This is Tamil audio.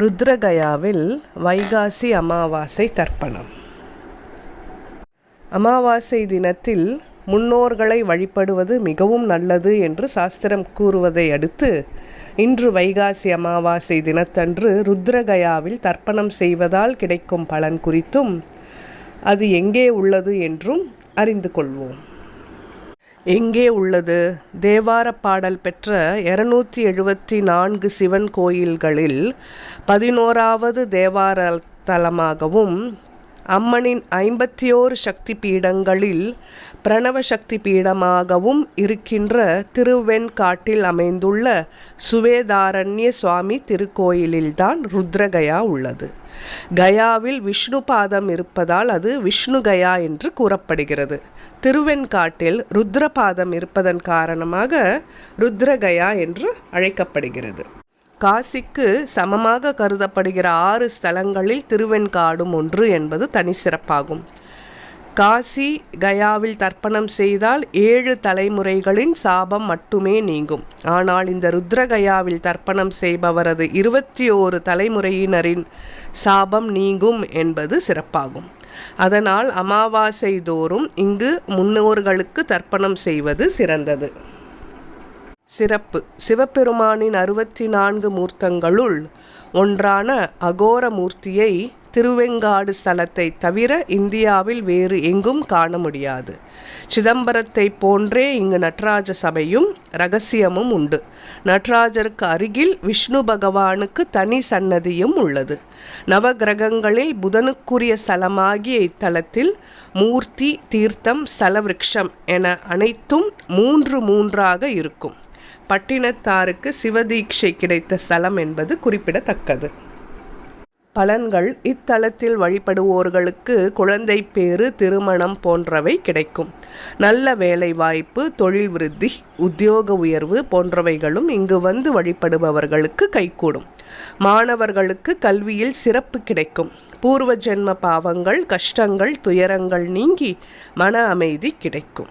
ருத்ரகயாவில் வைகாசி அமாவாசை தர்ப்பணம். அமாவாசை தினத்தில் முன்னோர்களை வழிபடுவது மிகவும் நல்லது என்று சாஸ்திரம் கூறுவதை அடுத்து இன்று வைகாசி அமாவாசை தினத்தன்று ருத்ரகயாவில் தர்ப்பணம் செய்வதால் கிடைக்கும் பலன் குறித்தும் அது எங்கே உள்ளது என்றும் அறிந்து கொள்வோம். எங்கே உள்ளது? தேவார பாடல் பெற்ற இருநூற்றி எழுபத்தி நான்கு சிவன் கோயில்களில் பதினோராவது தேவார தலமாகவும் அம்மனின் ஐம்பத்தி ஓரு சக்தி பீடங்களில் பிரணவ சக்தி பீடமாகவும் இருக்கின்ற திருவெண்காட்டில் அமைந்துள்ள சுவேதாரண்ய சுவாமி திருக்கோயிலில்தான் ருத்ரகயா உள்ளது. கயாவில் விஷ்ணு பாதம் இருப்பதால் அது விஷ்ணு கயா என்று கூறப்படுகிறது. திருவெண்காட்டில் ருத்ரபாதம் இருப்பதன் காரணமாக ருத்ரகயா என்று அழைக்கப்படுகிறது. காசிக்கு சமமாக கருதப்படுகிற ஆறு ஸ்தலங்களில் திருவெண்காடும் ஒன்று என்பது தனி சிறப்பாகும். காசி கயாவில் தர்ப்பணம் செய்தால் ஏழு தலைமுறைகளின் சாபம் மட்டுமே நீங்கும். ஆனால் இந்த ருத்ரகயாவில் தர்ப்பணம் செய்பவரது இருபத்தி ஓரு தலைமுறையினரின் சாபம் நீங்கும் என்பது சிறப்பாகும். அதனால் அமாவாசை தோறும் இங்கு முன்னோர்களுக்கு தர்ப்பணம் செய்வது சிறந்தது. சிறப்பு. சிவபெருமானின் அறுபத்தி நான்கு மூர்த்தங்களுள் ஒன்றான அகோர மூர்த்தியை திருவெங்காடு ஸ்தலத்தை தவிர இந்தியாவில் வேறு எங்கும் காண முடியாது. சிதம்பரத்தை போன்றே இங்கு நடராஜ சபையும் ரகசியமும் உண்டு. நடராஜருக்கு அருகில் விஷ்ணு பகவானுக்கு தனி சன்னதியும் உள்ளது. நவகிரகங்களில் புதனுக்குரிய ஸ்தலமாகிய இத்தலத்தில் மூர்த்தி தீர்த்தம் ஸ்தல விரக்ஷம் என அனைத்தும் மூன்று மூன்றாக இருக்கும். பட்டினத்தாருக்கு சிவதீட்சை கிடைத்த ஸ்தலம் என்பது குறிப்பிடத்தக்கது. பலன்கள் இத்தலத்தில் வழிபடுவோர்களுக்கு குழந்தை பேறு திருமணம் போன்றவை கிடைக்கும். நல்ல வேலை வாய்ப்பு தொழில் விருத்தி உத்தியோக உயர்வு போன்றவைகளும் இங்கு வந்து வழிபடுபவர்களுக்கு கைகூடும். மாணவர்களுக்கு கல்வியில் சிறப்பு கிடைக்கும். பூர்வ ஜென்ம பாவங்கள் கஷ்டங்கள் துயரங்கள் நீங்கி மன அமைதி கிடைக்கும்.